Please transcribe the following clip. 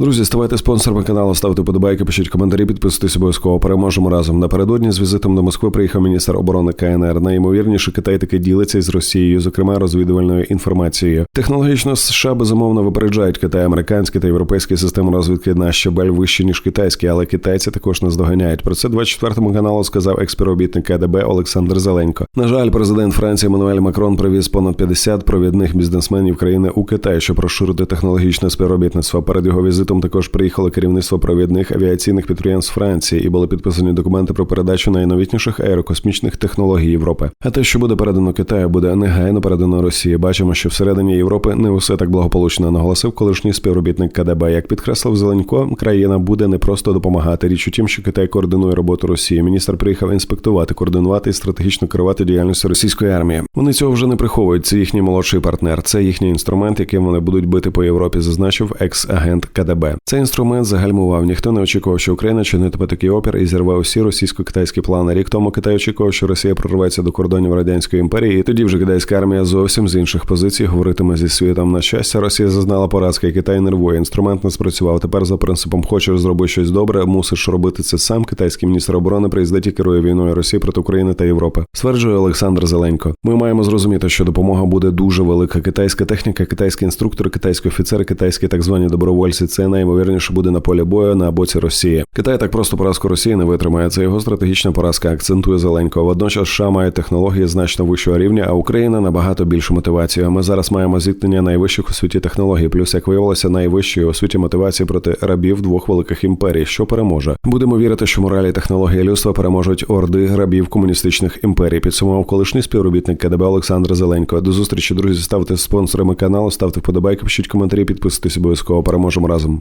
Друзі, ставайте спонсорами каналу, ставте подобайки, пишіть коментарі, підписуйтесь обов'язково. Переможемо разом. Напередодні з візитом до Москви приїхав міністр оборони КНР. Найімовірніше Китай таки ділиться із Росією, зокрема розвідувальною інформацією. Технологічно США безумовно випереджають Китай, американські та європейські системи розвідки на щебель вищі ніж китайські, але китайці також не здоганяють. Про це 24 каналу сказав експіробітник КДБ Олександр Зеленько. На жаль, президент Франції Мануель Макрон привіз понад 50 провідних бізнесменів країни у Китай, щоб розширити технологічне співробітництво. Перед його візитом також приїхало керівництво провідних авіаційних підприємств Франції і були підписані документи про передачу найновітніших аерокосмічних технологій Європи. А те, що буде передано Китаю, буде негайно передано Росії. Бачимо, що всередині Європи не усе так благополучно наголосив колишній співробітник КДБ. Як підкреслив Зеленько, країна буде не просто допомагати. Річ у тім, що Китай координує роботу Росії. Міністр приїхав інспектувати, координувати і стратегічно керувати діяльністю російської армії. Вони цього вже не приховують. Це їхній молодший партнер. Це їхній інструмент, яким вони будуть бити по Європі, зазначив екс-агент КДБ. Цей інструмент загальмував. Ніхто не очікував, що Україна чинитиме такий опір і зірве усі російсько-китайські плани. Рік тому Китай очікував, що Росія прорветься до кордонів радянської імперії, і тоді вже китайська армія зовсім з інших позицій говоритиме зі світом. На щастя, Росія зазнала поразки, і Китай нервує. Інструмент не спрацював. Тепер за принципом хочеш зробити щось добре, мусиш робити це сам. Китайський міністр оборони приїздить і керує війною Росії проти України та Європи. Стверджує Олександр Зеленько. Ми маємо зрозуміти, що допомога буде дуже велика. Китайська техніка, китайські інструктори, китайські офіцери, китайські так звані добровольці. Це найімовірніше буде на полі бою на боці Росії. Китай так просто поразку Росії не витримає. Це його стратегічна поразка. Акцентує Зеленько. Водночас США мають технології значно вищого рівня, а Україна набагато більшу мотивацію. Ми зараз маємо зіткнення найвищих у світі технологій. Плюс, як виявилося, найвищої у світі мотивації проти рабів двох великих імперій, що переможе. Будемо вірити, що моралі технології людства переможуть орди рабів комуністичних імперій. Підсумував колишній співробітник КДБ Олександр Зеленько. До зустрічі, друзі. Ставте спонсорами каналу, ставте вподобайки, пишіть коментарі, підписуйтесь обов'язково. Переможемо разом.